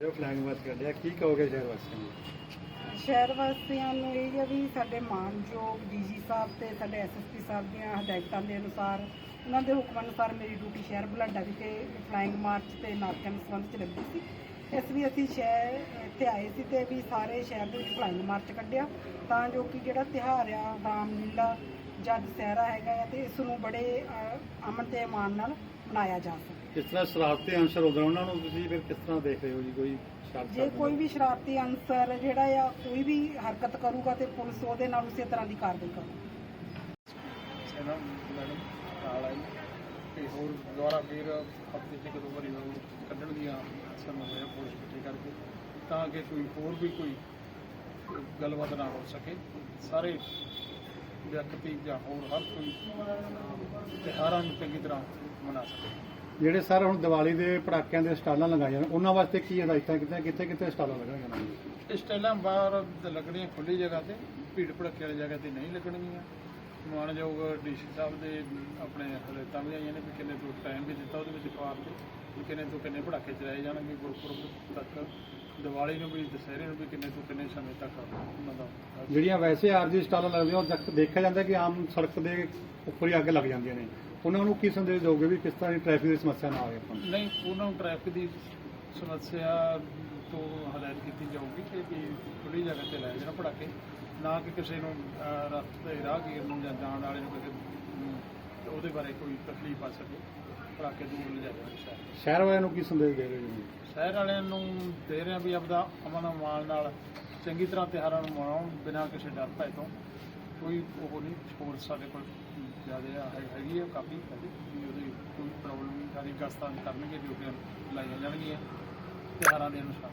ਜੋ flag March ਕੱਢਿਆ ਕੀ ਕਹੋਗੇ ਸ਼ਹਿਰ ਵਾਸੀਆਂ ਨੂੰ? ਸ਼ਹਿਰ ਵਾਸੀਆਂ ਨੂੰ ਇਹ ਹੈ ਵੀ ਸਾਡੇ ਮਾਨਯੋਗ ਡੀਜੀ ਸਾਹਿਬ ਤੇ ਸਾਡੇ ਐਸਐਸਪੀ ਸਾਹਿਬ ਦੀਆਂ ਹਦਾਇਤਾਂ ਦੇ ਅਨੁਸਾਰ, ਉਹਨਾਂ ਦੇ ਹੁਕਮ ਅਨੁਸਾਰ ਮੇਰੀ ਡਿਊਟੀ ਸ਼ਹਿਰ ਬੁਲਾਡਾ ਵਿਖੇ ਫਲਾਈਂਗ ਮਾਰਚ ਤੇ ਨਾਟਕਾਂ ਦੇ ਸੰਬੰਧ ਚ ਲੱਗੀ ਸੀ। ਇਸ ਵੀ ਅਸੀਂ ਸ਼ਹਿਰ ਇੱਥੇ ਆਏ ਸੀ ਤੇ ਵੀ ਸਾਰੇ ਸ਼ਹਿਰ ਦੇ ਵਿੱਚ ਫਲਾਈਂਗ ਮਾਰਚ ਕੱਢਿਆ। ਤਾਂ ਜੋ ਕਿ ਜਿਹੜਾ ਤਿਉਹਾਰ ਆ ਰਾਮ ਲੀਲਾ ਜਾਂ ਦੁਸਹਿਰਾ ਹੈਗਾ ਆ ਤੇ ਇਸ ਨੂੰ ਬੜੇ ਅ, ਅਮਨ ਤੇ ਇਮਾਨ ਨਾਲ ਮਨਾਇਆ ਜਾ ਸਕੇ ਜਿਸ ਤਰ੍ਹਾਂ ਸ਼ਰਾਰਤੀ ਅੰਸਰ ਹੁੰਦੇ ਨੇ, ਉਹਨਾਂ ਨੂੰ ਤੁਸੀਂ ਫਿਰ ਕਿਸ ਤਰ੍ਹਾਂ ਦੇਖ ਰਹੇ ਹੋ ਜੀ? ਕੋਈ ਸ਼ਰਾਰਤ ਜੇ ਕਰਦੇ ਕੋਈ ਵੀ ਸ਼ਰਾਰਤੀ ਅਨਸਰ ਜਿਹੜਾ ਆ ਕੋਈ ਵੀ ਹਰਕਤ ਕਰੂਗਾ ਤੇ ਪੁਲਿਸ ਉਹਦੇ ਨਾਲ ਉਸੇ ਤਰ੍ਹਾਂ ਦੀ ਕਾਰਵਾਈ ਕਰੂਗੀ। ਇਹਨਾਂ ਮੈਡਮ ਨਾਲ ਆਈ। ਤੇ ਹੋਰ ਦੁਆਰਾ ਫਿਰ ਹਫ਼ਤੇ 'ਚ ਇੱਕ ਦੋ ਵਾਰੀ ਹੋਰ ਕੱਢਣ ਦੀਆਂ ਸਾਨੂੰ ਹੋਇਆ ਪੁਲਿਸ ਇਕੱਠੀ ਕਰਕੇ ਤਾਂ ਕਿ ਕੋਈ ਹੋਰ ਵੀ ਕੋਈ ਗੱਲਬਾਤ ਨਾ ਹੋ ਸਕੇ। ਸਾਰੇ ਵਿਅਕਤੀ ਜਾਂ ਹੋਰ ਹਰ ਕੋਈ ਤਿਉਹਾਰਾਂ ਨੂੰ ਚੰਗੀ ਤਰ੍ਹਾਂ ਮਨਾ ਸਕੇ। ਜਿਹੜੇ ਸਰ ਹੁਣ ਦੀਵਾਲੀ ਦੇ ਪਟਾਕਿਆਂ ਦੇ ਸਟਾਲਾਂ ਲਗਾਈਆਂ ਨੇ ਉਹਨਾਂ ਵਾਸਤੇ ਕੀ ਹਦਾਇਤਾਂ ਕਿਤੇ ਕਿੱਥੇ ਕਿੱਥੇ ਸਟਾਲਾਂ ਲੱਗਣਗੀਆਂ ਨੇ? ਇਸ ਟਾਈਲਾਂ ਬਾਹਰ ਤੇ ਲੱਗਣੀਆਂ ਖੁੱਲੀ ਜਗ੍ਹਾ ਤੇ ਭੀੜ ਭੜੱਕੇ ਵਾਲੀ ਜਗ੍ਹਾ ਤੇ ਨਹੀਂ ਲੱਗਣਗੀਆਂ। ਮਾਨਯੋਗ ਡੀਸੀ ਸਾਹਿਬ ਦੇ ਆਪਣੇ ਹਦਾਇਤਾਂ ਵੀ ਆਈਆਂ ਨੇ ਵੀ ਕਿੰਨੇ ਤੋਂ ਟਾਈਮ ਵੀ ਦਿੱਤਾ ਉਹਦੇ ਵਿੱਚ ਦੇ ਵੀ ਕਿੰਨੇ ਤੋਂ ਕਿੰਨੇ ਭੜਾਕੇ ਚਲਾਏ ਜਾਣਗੇ ਗੁਰਪੁਰਬ ਤੱਕ। ਦੀਵਾਲੀ ਨੂੰ ਵੀ ਦੁਸਹਿਰੇ ਨੂੰ ਵੀ ਕਿੰਨੇ ਤੋਂ ਕਿੰਨੇ ਸਮੇਂ ਤੱਕ ਉਹਨਾਂ ਦਾ? ਜਿਹੜੀਆਂ ਵੈਸੇ ਆਰਜੀ ਸਟਾਲਾਂ ਲੱਗਦੀਆਂ ਉਹ ਤੱਕ ਦੇਖਿਆ ਜਾਂਦਾ ਕਿ ਆਮ ਸੜਕ ਦੇ ਉੱਪਰ ਹੀ ਅੱਗ ਲੱਗ ਜਾਂਦੀਆਂ ਨੇ। ਉਹਨਾਂ ਨੂੰ ਕੀ ਸੰਦੇਸ਼ ਦਿਓਗੇ ਵੀ ਕਿਸ ਤਰ੍ਹਾਂ ਦੀ ਟ੍ਰੈਫਿਕ ਦੀ ਸਮੱਸਿਆ ਨਾ ਆਵੇ ਆਪਾਂ ਨੂੰ? ਨਹੀਂ ਉਹਨਾਂ ਨੂੰ ਟ੍ਰੈਫਿਕ ਦੀ ਸਮੱਸਿਆ ਤੋਂ ਹਦਾਇਤ ਕੀਤੀ ਜਾਊਗੀ ਕਿ ਵੀ ਖੁੱਲੀ ਜਗ੍ਹਾ ਤੇ ਲਾਇਆ ਜਾਣਾ ਪੜਾਕੇ ਨਾ ਕਿ ਕਿਸੇ ਨੂੰ ਅਹ, ਰਸਤੇ ਰਾਹਗੀਰ ਨੂੰ ਜਾਂ ਜਾਣ ਵਾਲੇ ਨੂੰ ਕਿਸੇ ਨੂੰ ਉਹਦੇ ਬਾਰੇ ਕੋਈ ਤਕਲੀਫ ਆ ਸਕੇ ਪੜਾਕੇ ਦੂਰ ਲਿਜਾਇਆ ਜਾਣ ਸ਼ਹਿਰ ਵਾਲਿਆਂ ਨੂੰ ਕੀ ਸੰਦੇਸ਼ ਦੇ ਰਹੇ ਹੋ? ਜੀ ਸ਼ਹਿਰ ਵਾਲਿਆਂ ਨੂੰ ਦੇ ਰਹੇ ਹਾਂ ਵੀ ਆਪਦਾ ਅਮਨ ਅਮਾਨ ਨਾਲ, ਚੰਗੀ ਤਰ੍ਹਾਂ ਤਿਉਹਾਰਾਂ ਨੂੰ ਮਨਾਉਣ ਬਿਨਾਂ ਕਿਸੇ ਡਰ ਭੈ ਤੋਂ ਕੋਈ ਉਹ ਨਹੀਂ ਸਪੋਰਟ ਸਾਡੇ ਕੋਲ ਜ਼ਿਆਦਾ ਹੈ- ਹੈਗੀ ਹੈ ਕਾਫੀ ਹੈਗੀ ਵੀ ਉਹਦੀ ਕੋਈ ਪ੍ਰੋਬਲਮ ਨਹੀਂ ਸਾਰੀ ਗਸਤਾਂ ਕਰਨਗੇ ਡਿਊਟੀਆਂ ਲਾਈਆਂ ਜਾਣਗੀਆਂ ਤਿਉਹਾਰਾਂ ਦੇ ਅਨੁਸਾਰ।